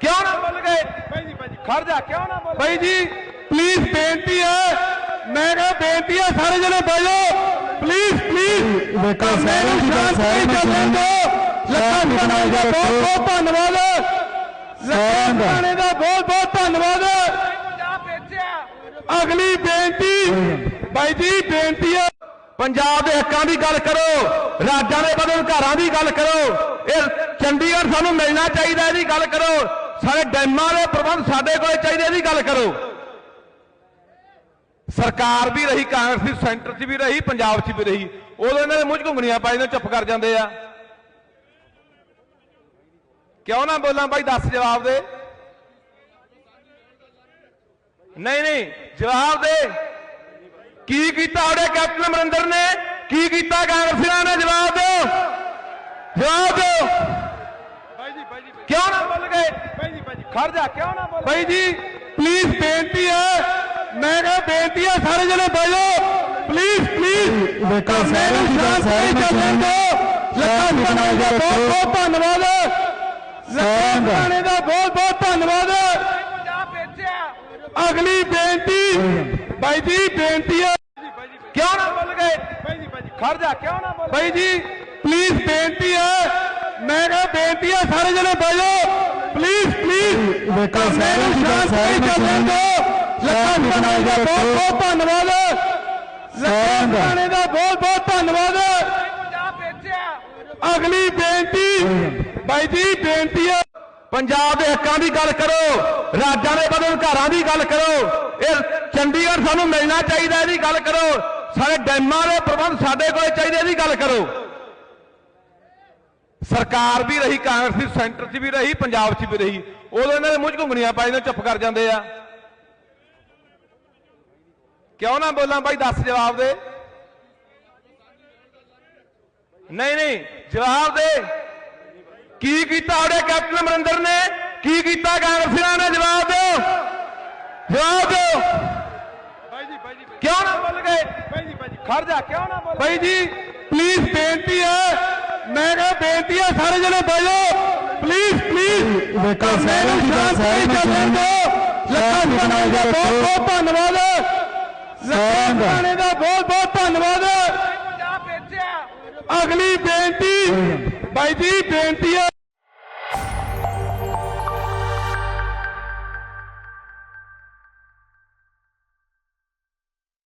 ਕਿਉਂ ਨਾ ਬੋਲ ਗਏ? ਖੜ ਜਾ ਕਿਉਂ ਨਾ ਬੋਲ ਬਾਈ ਜੀ ਪਲੀਜ਼ ਬੇਨਤੀ ਹੈ। ਮੈਂ ਕਿਹਾ ਬੇਨਤੀ ਹੈ ਸਾਰੇ ਜਣੇ ਬੈਠੋ ਪਲੀਜ਼ ਪਲੀਜ਼ ਦੇਖੋ ਸਾਰੇ ਦੀ ਗੱਲ ਸਾਰੇ ਨੂੰ ਸੁਣਨ ਲੱਖਾਂ ਬਣਾਈ ਦਾ ਬਹੁਤ ਬਹੁਤ ਧੰਨਵਾਦ। ਲੱਖਾਂ ਦਾ। ਬਣਾਣੇ ਦਾ ਬਹੁਤ ਬਹੁਤ ਧੰਨਵਾਦ। ਅਗਲੀ ਬੇਨਤੀ ਬਾਈ ਜੀ ਬੇਨਤੀ ਹੈ। ਪੰਜਾਬ ਦੇ ਹੱਕਾਂ ਦੀ ਗੱਲ ਕਰੋ ਰਾਜਾਂ ਦੇ ਬਦਲ ਘਰਾਂ ਦੀ ਗੱਲ ਕਰੋ। ਇਹ ਚੰਡੀਗੜ੍ਹ ਸਾਨੂੰ ਮਿਲਣਾ ਚਾਹੀਦਾ ਇਹਦੀ ਗੱਲ ਕਰੋ। ਸਾਡੇ ਡੈਮਾਂ ਦੇ ਪ੍ਰਬੰਧ ਸਾਡੇ ਕੋਲੇ ਚਾਹੀਦੇ, ਇਹਦੀ ਗੱਲ ਕਰੋ। ਸਰਕਾਰ ਵੀ ਰਹੀ, ਕਾਂਗਰਸ ਦੀ ਸੈਂਟਰ 'ਚ ਵੀ ਰਹੀ, ਪੰਜਾਬ 'ਚ ਵੀ ਰਹੀ। ਉਦੋਂ ਇਹਨਾਂ ਦੇ ਮੂੰਹ 'ਚ ਘੁੰਗਣੀਆਂ ਪਾਈ ਨੇ ਚੁੱਪ ਕਰ ਜਾਂਦੇ ਆ। ਕਿਉਂ ਨਾ ਬੋਲਾਂ ਬਾਈ, ਦੱਸ ਜਵਾਬ ਦੇ। ਨਹੀਂ ਨਹੀਂ, ਜਵਾਬ ਦੇ। ਕੀ ਕੀਤਾ ਉਹਦੇ ਕੈਪਟਨ ਅਮਰਿੰਦਰ ਨੇ? ਕੀ ਕੀਤਾ ਕਾਂਗਰਸੀਆਂ ਨੇ? ਜਵਾਬ ਦਿਓ। ਜਵਾਬ ਦਿਓ। ਕਿਉਂ ਨਾ ਬੋਲ ਗਏ? ਖੜ ਜਾ ਕਿਉਂ ਨਾ ਬੋਲ ਬਾਈ ਜੀ ਪਲੀਜ਼ ਬੇਨਤੀ ਹੈ। ਮੈਂ ਕਿਹਾ ਬੇਨਤੀ ਹੈ ਸਾਰੇ ਜਣੇ ਬੈਠੋ ਪਲੀਜ਼ ਪਲੀਜ਼ ਦੇਖੋ ਸਾਰੇ ਦੀ ਸਾਰੇ ਨੂੰ ਸੁਣਨ ਲੱਖਾਂ ਬਣਾਈ ਦਾ ਬਹੁਤ ਬਹੁਤ ਧੰਨਵਾਦ। ਲੱਖਾਂ ਦਾ। ਦਾ ਬਹੁਤ ਬਹੁਤ ਧੰਨਵਾਦ। ਅਗਲੀ ਬੇਨਤੀ ਬਾਈ ਜੀ ਬੇਨਤੀ ਹੈ। ਕਿਉਂ ਨਾ ਬੋਲ ਗਏ? ਖੜ ਜਾ ਕਿਉਂ ਨਾ ਬੋਲ ਬਾਈ ਜੀ ਪਲੀਜ਼ ਬੇਨਤੀ ਹੈ। ਮੈਂ ਕਿਹਾ ਬੇਨਤੀ ਹੈ ਸਾਰੇ ਜਣੇ ਬੈਠੋ ਪਲੀਜ਼ ਪਲੀਜ਼ ਦੇਖੋ ਸਾਰੇ ਦੀ ਗੱਲ ਸਾਰੇ ਸੁਣਨ ਲੱਖਾਂ ਬਣਾਈ ਦਾ ਬਹੁਤ ਬਹੁਤ ਧੰਨਵਾਦ। ਲੱਖਾਂ ਦਾ। ਬਣਾਣੇ ਦਾ ਬਹੁਤ ਬਹੁਤ ਧੰਨਵਾਦ। ਅਗਲੀ ਬੇਨਤੀ ਬਾਈ ਜੀ ਬੇਨਤੀ ਹੈ ਪੰਜਾਬ ਦੇ ਹੱਕਾਂ ਦੀ ਗੱਲ ਕਰੋ ਰਾਜਾਂ ਦੇ ਬਦਲ ਘਰਾਂ ਦੀ ਗੱਲ ਕਰੋ। ਇਹ ਚੰਡੀਗੜ੍ਹ ਸਾਨੂੰ ਮਿਲਣਾ ਚਾਹੀਦਾ ਇਹਦੀ ਗੱਲ ਕਰੋ। ਸਾਰੇ ਡੈਮਾਂ ਦੇ ਪ੍ਰਬੰਧ ਸਾਡੇ ਕੋਲੇ ਚਾਹੀਦੇ ਇਹਦੀ ਗੱਲ ਕਰੋ। ਸਰਕਾਰ ਵੀ ਰਹੀ ਕਾਂਗਰਸ ਦੀ ਸੈਂਟਰ 'ਚ ਵੀ ਰਹੀ ਪੰਜਾਬ 'ਚ ਵੀ ਰਹੀ ਉਦੋਂ ਇਹਨਾਂ ਦੇ ਮੂੰਹ 'ਚ ਘੁੰਗਣੀਆਂ ਪਾਈ ਨੇ ਚੁੱਪ ਕਰ ਜਾਂਦੇ ਆ ਕਿਉਂ ਨਾ ਬੋਲਾਂ ਬਾਈ ਦੱਸ ਜਵਾਬ ਦੇ ਨਹੀਂ ਨਹੀਂ ਜਵਾਬ ਦੇ ਕੀ ਕੀਤਾ ਉਹਦੇ ਕੈਪਟਨ ਅਮਰਿੰਦਰ ਨੇ ਕੀ ਕੀਤਾ ਕਾਂਗਰਸੀਆਂ ਨੇ ਜਵਾਬ ਦਿਓ ਜਵਾਬ ਦਿਓ ਕਿਉਂ ਨਾ ਬੋਲ ਗਏ ਖੜ ਜਾ ਕਿਉਂ ਨਾ ਬੋਲ ਬਾਈ ਜੀ ਪਲੀਜ਼ ਬੇਨਤੀ ਹੈ ਮੈਂ ਕਿਹਾ ਬੇਨਤੀ ਹੈ ਸਾਰੇ ਜਣੇ ਬੈਠੋ ਪਲੀਜ਼ ਪਲੀਜ਼ ਦੇਖੋ ਸਾਰੇ ਦੀ ਗੱਲ ਸਾਰੇ ਨੂੰ। ਸੁਣਨ ਲੱਖਾਂ ਬਣਾਈ ਦਾ ਬਹੁਤ ਬਹੁਤ ਧੰਨਵਾਦ। ਲੱਖਾਂ ਦਾ। ਬਣਾਣੇ ਦਾ ਬਹੁਤ ਬਹੁਤ ਧੰਨਵਾਦ। ਅਗਲੀ ਬੇਨਤੀ ਬਾਈ ਜੀ ਬੇਨਤੀ ਹੈ